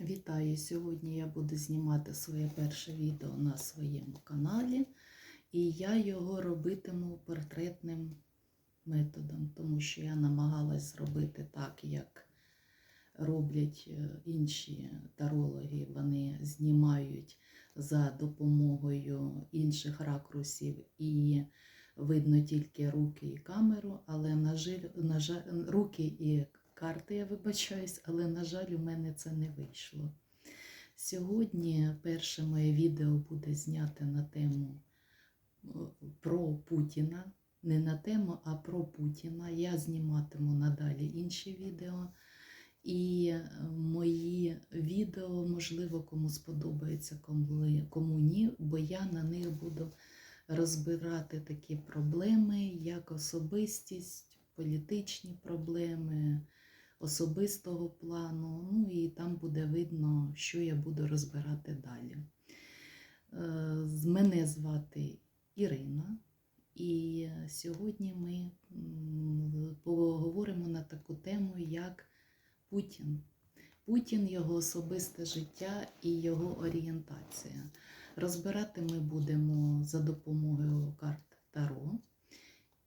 Вітаю! Сьогодні я буду знімати своє перше відео на своєму каналі, і я його робитиму портретним методом, тому що я намагалась зробити так, як роблять е, інші тарологи. Вони знімають за допомогою інших ракурсів і видно тільки руки і камеру, але на жаль, руки і карти, я вибачаюсь, але, на жаль, у мене це не вийшло. Сьогодні перше моє відео буде знято на тему е, про Путіна. Не на тему, а про Путіна. Я зніматиму надалі інші відео. І е, мої відео, можливо, кому сподобається, кому, кому ні, бо я на них буду розбирати такі проблеми, як особистість, політичні проблеми особистого плану. Ну і там буде видно, що я буду розбирати далі. Е, Мене звати Ірина, і сьогодні ми поговоримо на таку тему, як Путін. Путін, його особисте життя і його орієнтація. Розбирати ми будемо за допомогою карт Таро.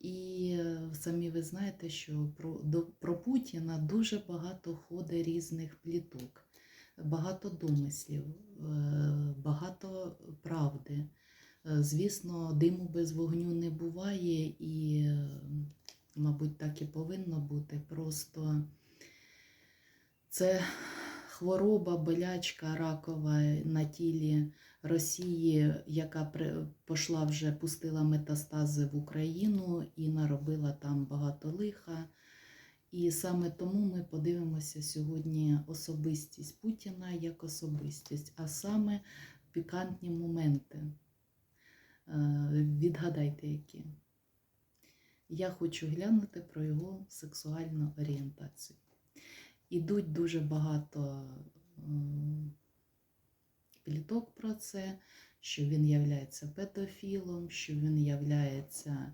І е, самі ви знаєте, що про, до, про Путіна дуже багато ходить різних пліток, багато домислів, е, багато правди. Е, Звісно, диму без вогню не буває, і, мабуть, так і повинно бути. Просто це хвороба, болячка ракова на тілі Росії, яка пішла вже пустила метастази в Україну і наробила там багато лиха. І саме тому ми подивимося сьогодні особистість Путіна як особистість, а саме пікантні моменти. Е, Відгадайте, які. Я хочу глянути про його сексуальну орієнтацію. Ідуть дуже багато пліток про це, що він являється педофілом, що він являється е,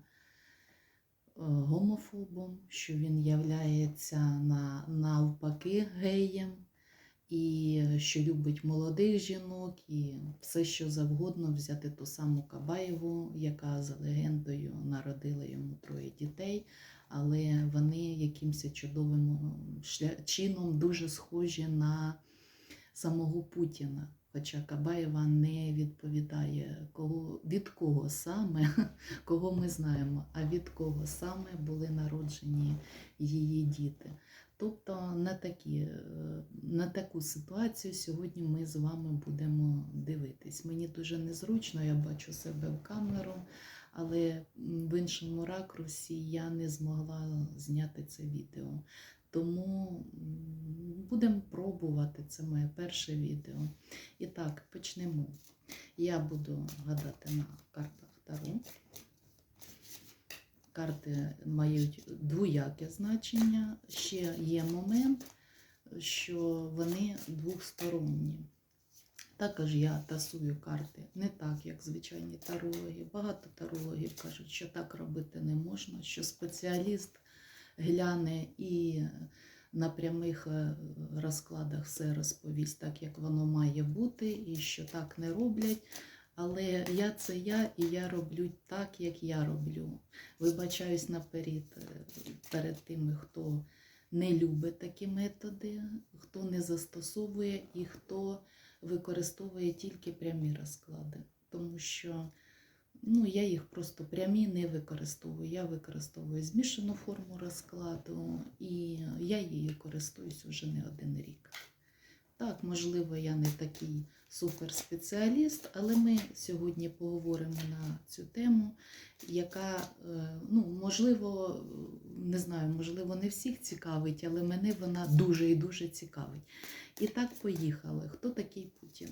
гомофобом, що він являється на, навпаки геєм, і що любить молодих жінок, і все, що завгодно взяти ту саму Кабаєву, яка за легендою народила йому троє дітей, але вони якимось чудовим чином дуже схожі на самого Путіна. Хоча Кабаєва не відповідає, кого, від кого саме, кого ми знаємо, а від кого саме були народжені її діти. Тобто на, такі, е, на таку ситуацію сьогодні ми з вами будемо дивитись. Мені дуже незручно, я бачу себе в камеру, але в іншому ракурсі я не змогла зняти це відео. Тому будемо пробувати. Це моє перше відео. І так, почнемо. Я буду гадати на картах Таро. Карти мають двояке значення. Ще є момент, що вони двосторонні. Також я тасую карти не так, як звичайні тарологи. Багато тарологів кажуть, що так робити не можна, що спеціаліст гляне і на прямих е, розкладах все розповість так, як воно має бути, і що так не роблять. Але я це я, і я роблю так, як я роблю. Вибачаюсь наперед е, перед тими, хто не любить такі методи, хто не застосовує і хто використовує тільки прямі розклади. Тому що ну, я їх просто прямі не використовую. Я використовую змішану форму розкладу, і я її користуюсь уже не один рік. Так, можливо, я не такий суперспеціаліст, але ми сьогодні поговоримо на цю тему, яка, е, ну, можливо, не знаю, можливо, не всіх цікавить, але мене вона дуже і дуже цікавить. І так, поїхали. Хто такий Путін?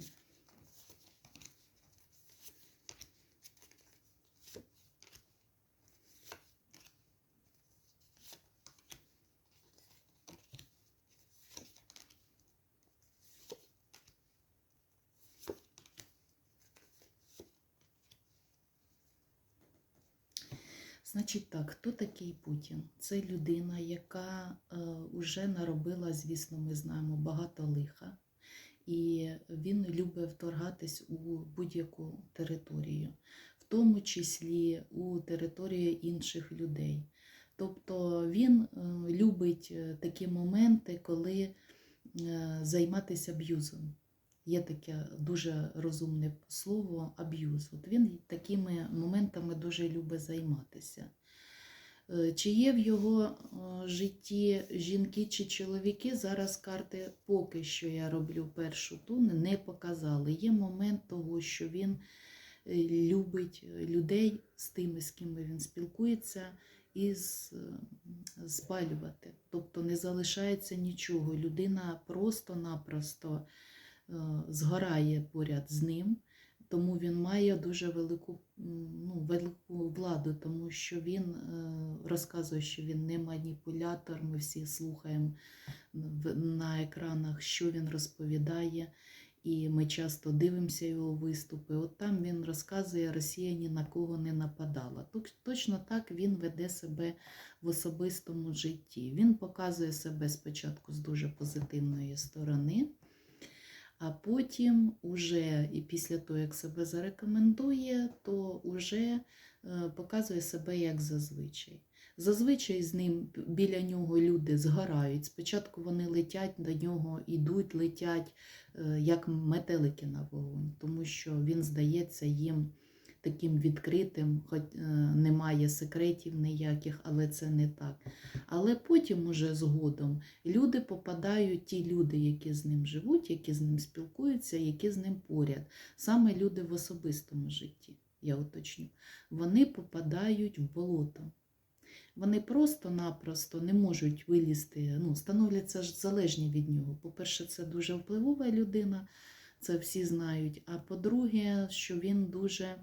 Значить так, хто такий Путін? Це людина, яка е, вже наробила, звісно, ми знаємо багато лиха. і він любить вторгатись у будь-яку територію, в тому числі у територію інших людей. Тобто він е, любить е, такі моменти, коли е, займатися аб'юзом. Є таке дуже розумне слово аб'юз. От він такими моментами дуже любить займатися. Е, Чи є в його е, житті жінки чи чоловіки? Зараз карти поки що я роблю першу ту, не показали. Є момент того, що він е, любить людей з тими, з ким він спілкується, і спалювати. Тобто не залишається нічого. Людина просто-напросто згорає поряд з ним. Тому він має дуже велику, ну, велику владу, тому що він е, розказує, що він не маніпулятор. Ми всі слухаємо на екранах, що він розповідає, і ми часто дивимося його виступи. От там він розказує, Росія ні на кого не нападала. Точно так він веде себе в особистому житті. Він показує себе спочатку з дуже позитивної сторони. А потім, уже і після того, як себе зарекомендує, то вже е, показує себе як зазвичай. Зазвичай з ним біля нього люди згорають. Спочатку вони летять до нього, ідуть, летять е, як метелики на вогонь, тому що він здається їм таким відкритим, хоч е, немає секретів ніяких, але це не так. Але потім, уже згодом, люди попадають, ті люди, які з ним живуть, які з ним спілкуються, які з ним поряд. Саме люди в особистому житті, я уточню, вони попадають в болото. Вони просто-напросто не можуть вилізти, ну, становляться ж залежні від нього. По-перше, це дуже впливова людина, це всі знають. А по-друге, що він дуже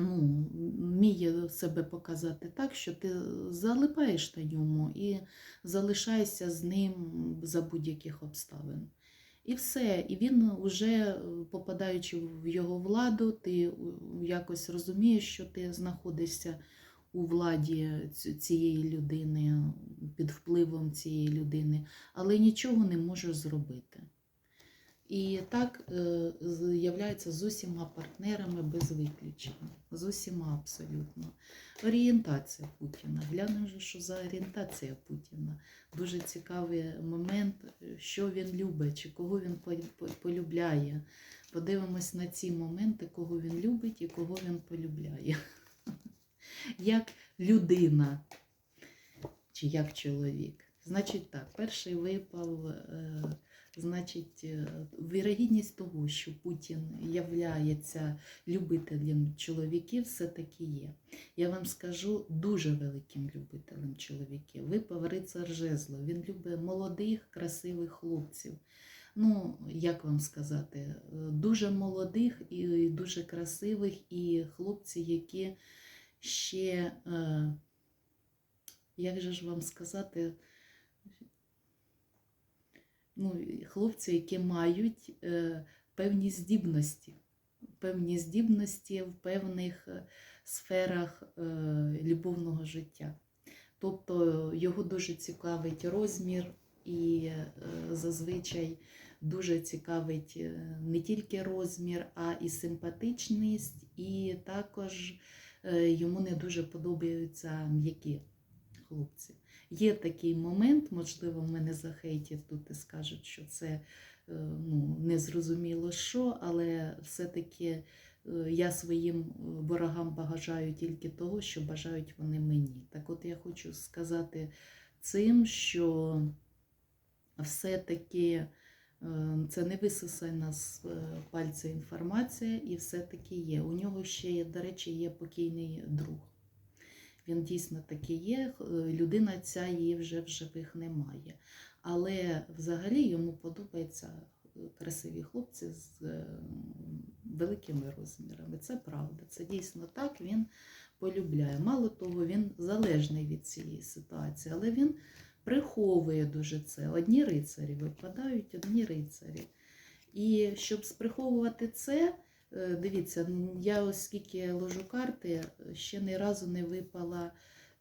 ну, вміє себе показати так, що ти залипаєш на ньому і залишаєшся з ним за будь-яких обставин. І все. І він вже, попадаючи в його владу, ти якось розумієш, що ти знаходишся у владі цієї людини, під впливом цієї людини, але нічого не можеш зробити. І так е, з- усіма партнерами без виключення. З усіма абсолютно. Орієнтація Путіна. Глянемо, що за орієнтація Путіна. Дуже цікавий момент, що він любить, чи кого він по- по- полюбляє. Подивимось на ці моменти, кого він любить і кого він полюбляє. Як людина чи як чоловік. Значить так, перший випав, е, значить, е, вірогідність того, що Путін являється любителем чоловіків, все-таки є. Я вам скажу дуже великим любителем чоловіків. Випав рицар жезло. Він любить молодих, красивих хлопців. Ну, як вам сказати, е, дуже молодих і дуже красивих, і хлопці, які ще, е, як же ж вам сказати, ну, хлопці, які мають е, певні здібності, певні здібності в певних е, сферах е, любовного життя. Тобто його дуже цікавить розмір і зазвичай дуже цікавить не тільки розмір, а і симпатичність, і також йому не дуже подобаються м'які хлопці. Є такий момент, можливо, мене захейтять тут і скажуть, що це е, ну, незрозуміло що, але все-таки е, я своїм е, ворогам бажаю тільки того, що бажають вони мені. Так от я хочу сказати цим, що все-таки це не висосана е, пальця інформація, і все-таки є. У нього ще, до речі, є покійний друг. Він дійсно таки є. е, Людина ця її вже в живих немає. Але взагалі йому подобаються е, красиві хлопці з е, великими розмірами. Це правда. Це дійсно так. Він полюбляє. Мало того, він залежний від цієї ситуації, але він приховує дуже це. Одні рицарі випадають, одні рицарі. І щоб сприховувати це, дивіться, ну, я оскільки ложу карти, ще ні разу не випала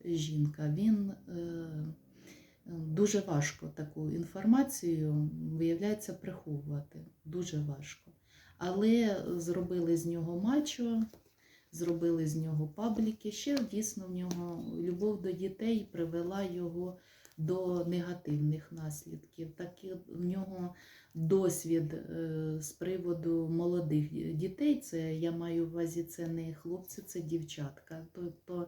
жінка. Він е, Дуже важко таку інформацію, виявляється, приховувати. Дуже важко. Але зробили з нього мачо, зробили з нього пабліки. Ще дійсно в нього любов до дітей привела його до негативних наслідків. Так і в нього досвід е, з приводу молодих дітей. Це я маю в увазі, це не хлопці, це дівчатка. Тобто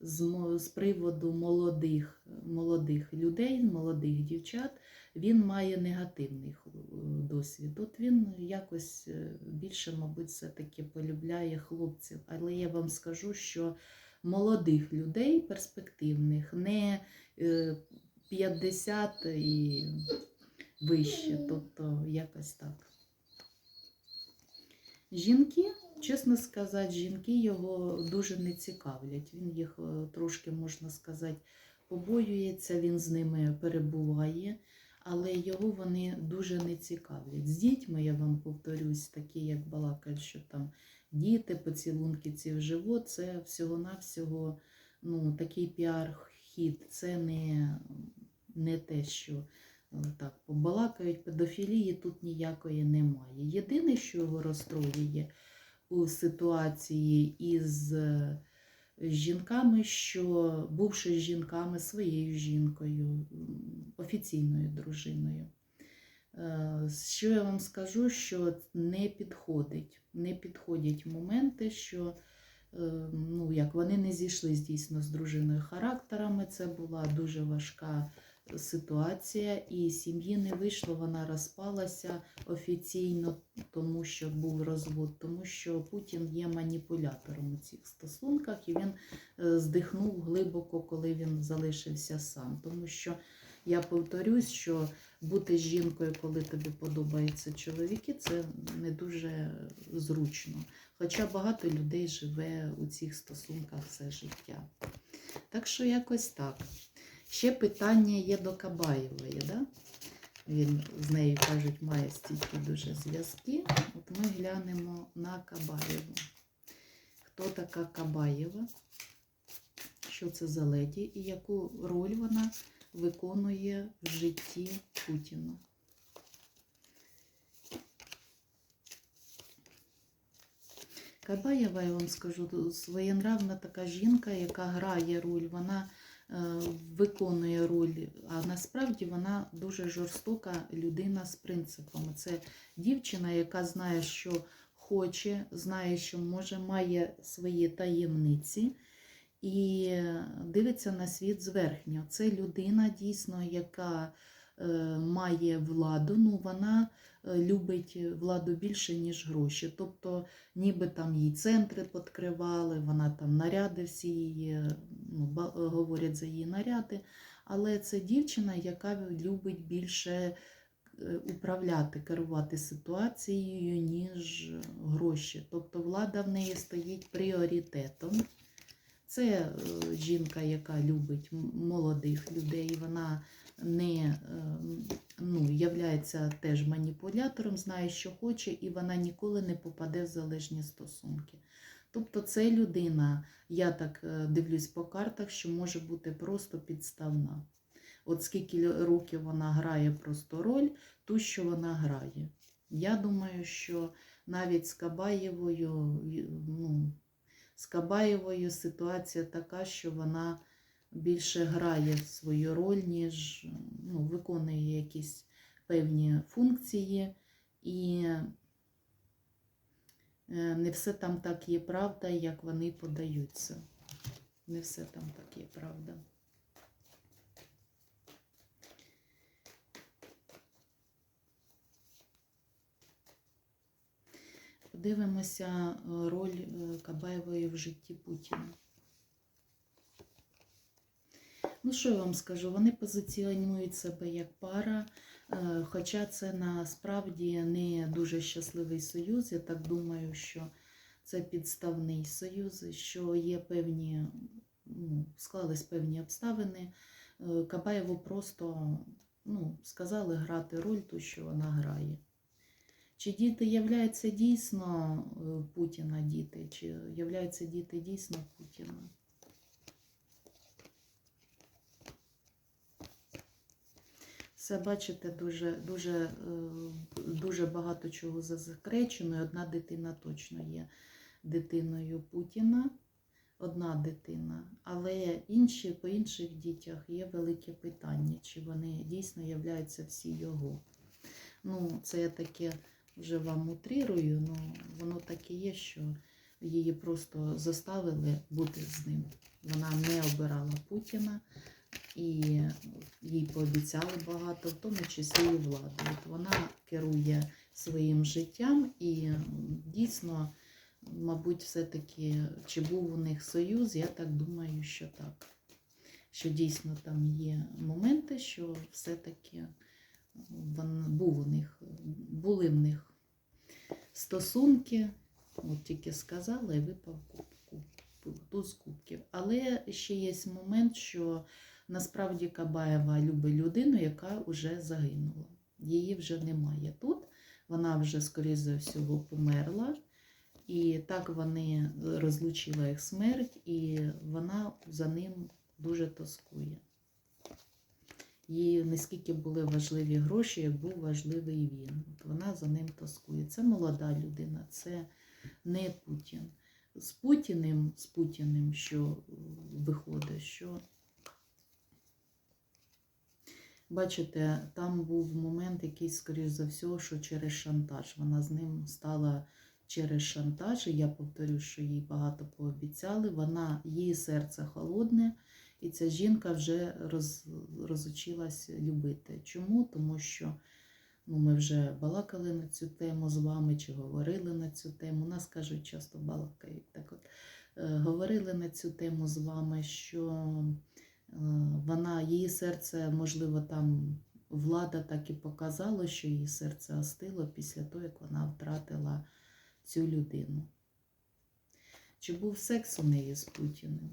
з, приводу молодих, молодих людей, молодих дівчат, він має негативний досвід. От він якось е, більше, мабуть, все-таки полюбляє хлопців. Але я вам скажу, що молодих людей, перспективних, не е, 50 і вище, тобто якось так. Жінки, чесно сказати, жінки його дуже не цікавлять. Він їх е, трошки, можна сказати, побоюється, він з ними перебуває, але його вони дуже не цікавлять. З дітьми, я вам повторюсь, такі, як балакають, що там діти, поцілунки ці в живот, це всього-навсього ну, такий піар-хід. Це не, не те, що е, так побалакають. Педофілії тут ніякої немає. Єдине, що його розстроює у ситуації із е, жінками, що бувши з жінками своєю жінкою, офіційною дружиною. Е, Що я вам скажу, що не підходить, не підходять моменти, що ну, як вони не зійшлись дійсно з дружиною характерами. Це була дуже важка ситуація, і сім'ї не вийшло, вона розпалася офіційно, тому що був розвод, тому що Путін є маніпулятором у цих стосунках, і він е, здихнув глибоко, коли він залишився сам. Тому що я повторюсь, що бути жінкою, коли тобі подобаються чоловіки, це не дуже зручно. Хоча багато людей живе у цих стосунках все життя. Так що якось так. Ще питання є до Кабаєвої. Да? Він з нею, кажуть, має стільки дуже зв'язки. От ми глянемо на Кабаєву. Хто така Кабаєва? Що це за леді і яку роль вона виконує в житті Путіна? Кабаєва, я вам скажу, своєнравна така жінка, яка грає роль, вона е, виконує роль, а насправді вона дуже жорстока людина з принципами. Це дівчина, яка знає, що хоче, знає, що може, має свої таємниці і дивиться на світ зверхньо. Це людина дійсно, яка е, має владу, ну вона е, любить владу більше, ніж гроші. Тобто, ніби там їй центри підкривали, вона там наряди всі її, ну, говорять за її наряди. Але це дівчина, яка любить більше е, управляти, керувати ситуацією, ніж гроші. Тобто влада в неї стоїть пріоритетом. Це е, жінка, яка любить молодих людей. Вона не е, ну, являється теж маніпулятором, знає, що хоче, і вона ніколи не попаде в залежні стосунки. Тобто це людина, я так е, дивлюсь по картах, що може бути просто підставна. От скільки років вона грає просто роль, ту, що вона грає. Я думаю, що навіть з Кабаєвою, ну, з Кабаєвою ситуація така, що вона більше грає свою роль, ніж ну, виконує якісь певні функції. І е, не все там так є правда, як вони подаються. Не все там так є правда. Подивимося е, роль е, Кабаєвої в житті Путіна. Ну, що я вам скажу? Вони позиціонують себе як пара, е, хоча це насправді не дуже щасливий союз. Я так думаю, що це підставний союз, що є певні, ну, склались певні обставини. Кабаєву просто ну, сказали грати роль ту, що вона грає. Чи діти являються дійсно е, Путіна діти, чи являються діти дійсно Путіна? Це, бачите, дуже, дуже, е, дуже багато чого засекречено. і Одна дитина точно є дитиною Путіна. Одна дитина, але інші по інших дітях є велике питання, чи вони дійсно являються всі його. Ну, це таке вже вам утрірую, ну воно так є, що її просто заставили бути з ним. Вона не обирала Путіна і їй пообіцяли багато, в тому числі і владу. От вона керує своїм життям і дійсно, мабуть, все-таки, чи був у них союз, я так думаю, що так. Що дійсно там є моменти, що все-таки був у них, були в них стосунки, от тільки сказала і випав куб, куб, туз кубків. Але ще є момент, що насправді Кабаєва любить людину, яка вже загинула. Її вже немає тут. Вона вже, скоріше за всього, померла. І так вони розлучила їх смерть, і вона за ним дуже тоскує. Їй не скільки були важливі гроші, як був важливий він. От вона за ним тоскує. Це молода людина, це не Путін. З Путіним, з Путіним, що е, виходить, що бачите, там був момент якийсь, скоріш за все, що через шантаж. Вона з ним стала через шантаж. І я повторю, що їй багато пообіцяли. Вона, її серце холодне. І ця жінка вже роз, розучилась любити. Чому? Тому що ну, ми вже балакали на цю тему з вами, чи говорили на цю тему. Нас кажуть, часто балакають. Так от, е, говорили на цю тему з вами, що е, вона, її серце, можливо, там влада так і показала, що її серце остило після того, як вона втратила цю людину. Чи був секс у неї з Путіним?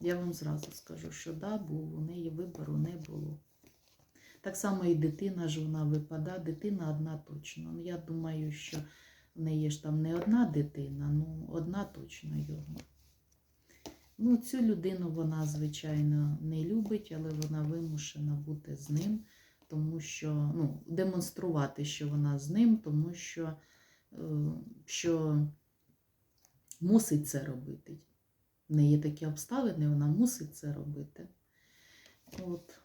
Я вам зразу скажу, що да, був, у неї вибору не було. Так само і дитина ж вона випада, дитина одна точно. Ну, я думаю, що в неї ж там не одна дитина, ну одна точно його. Ну, цю людину вона, звичайно, не любить, але вона вимушена бути з ним, тому що ну, демонструвати, що вона з ним, тому що, е, що мусить це робити. В неї є такі обставини, вона мусить це робити. От.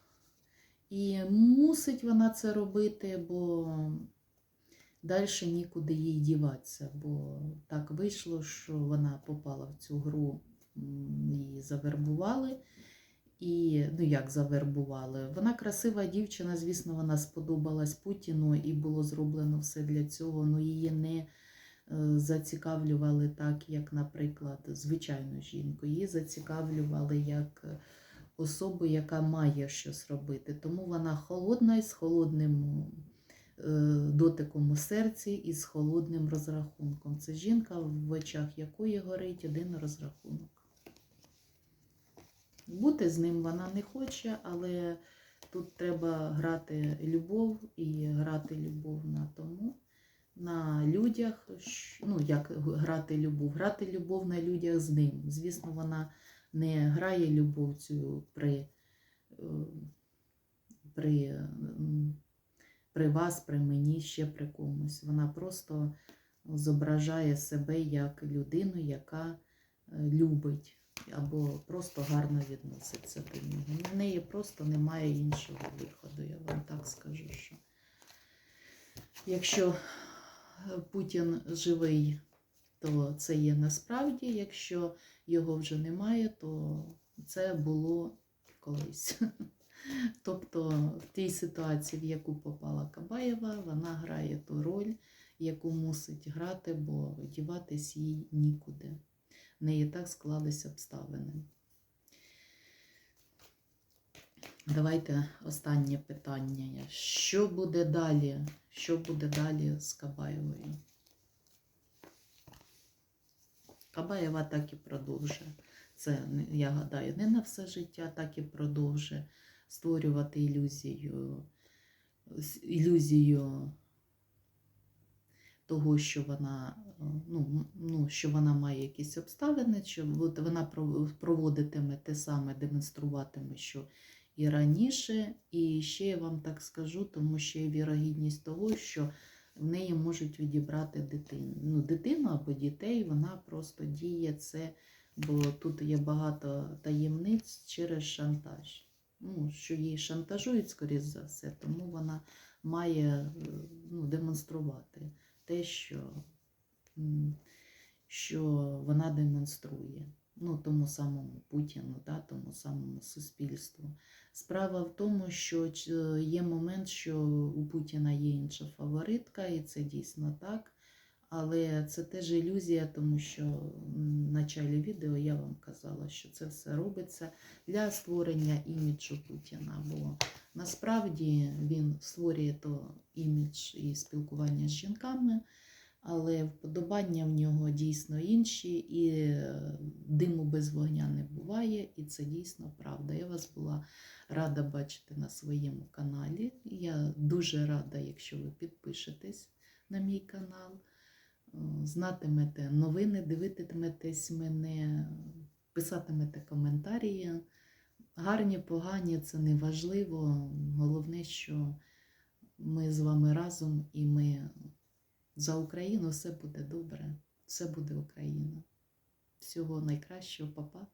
І мусить вона це робити, бо далі нікуди їй діватися. Бо так вийшло, що вона попала в цю гру, її завербували. І, ну як завербували? Вона красива дівчина, звісно, вона сподобалась Путіну і було зроблено все для цього, але її не зацікавлювали так, як, наприклад, звичайну жінку. Її зацікавлювали як особу, яка має щось робити. Тому вона холодна і з холодним е, дотиком у серці і з холодним розрахунком. Це жінка, в очах якої горить один розрахунок. Бути з ним вона не хоче, але тут треба грати любов і грати любов на тому, на людях. Ну, як грати любов? Грати любов на людях з ним. Звісно, вона не грає любов цю при, е, при, при вас, при мені, ще при комусь. Вона просто зображає себе як людину, яка е, любить або просто гарно відноситься до нього. На неї просто немає іншого виходу, я вам так скажу, що якщо Путін живий, то це є насправді, якщо його вже немає, то це було колись. Тобто в тій ситуації, в яку попала Кабаєва, вона грає ту роль, яку мусить грати, бо діватись їй нікуди. В неї так склалися обставини. Давайте останнє питання. Що буде далі? Що буде далі з Кабаєвою? Кабаєва так і продовжує. Це, я гадаю, не на все життя, так і продовжує створювати ілюзію, ілюзію того, що вона, ну, ну, що вона має якісь обставини, що вона проводитиме те саме, демонструватиме, що і раніше. І ще я вам так скажу, тому що є вірогідність того, що в неї можуть відібрати дитину. Ну, дитину або дітей, вона просто діє це, бо тут є багато таємниць через шантаж. Ну, що її шантажують, скоріш за все, тому вона має е, ну, демонструвати те, що, що вона демонструє. Ну, тому самому Путіну, да, тому самому суспільству. Справа в тому, що є момент, що у Путіна є інша фаворитка, і це дійсно так. Але це теж ілюзія, тому що в началі відео я вам казала, що це все робиться для створення іміджу Путіна. Бо насправді він створює то імідж і спілкування з жінками, але вподобання в нього дійсно інші, і е, диму без вогня не буває, і це дійсно правда. Я вас була рада бачити на своєму каналі. Я дуже рада, якщо ви підпишетесь на мій канал, знатимете новини, дивитиметесь мене, писатимете коментарі. Гарні, погані, це не важливо. Головне, що ми з вами разом і ми за Україну все буде добре, все буде Україна. Всього найкращого, папа.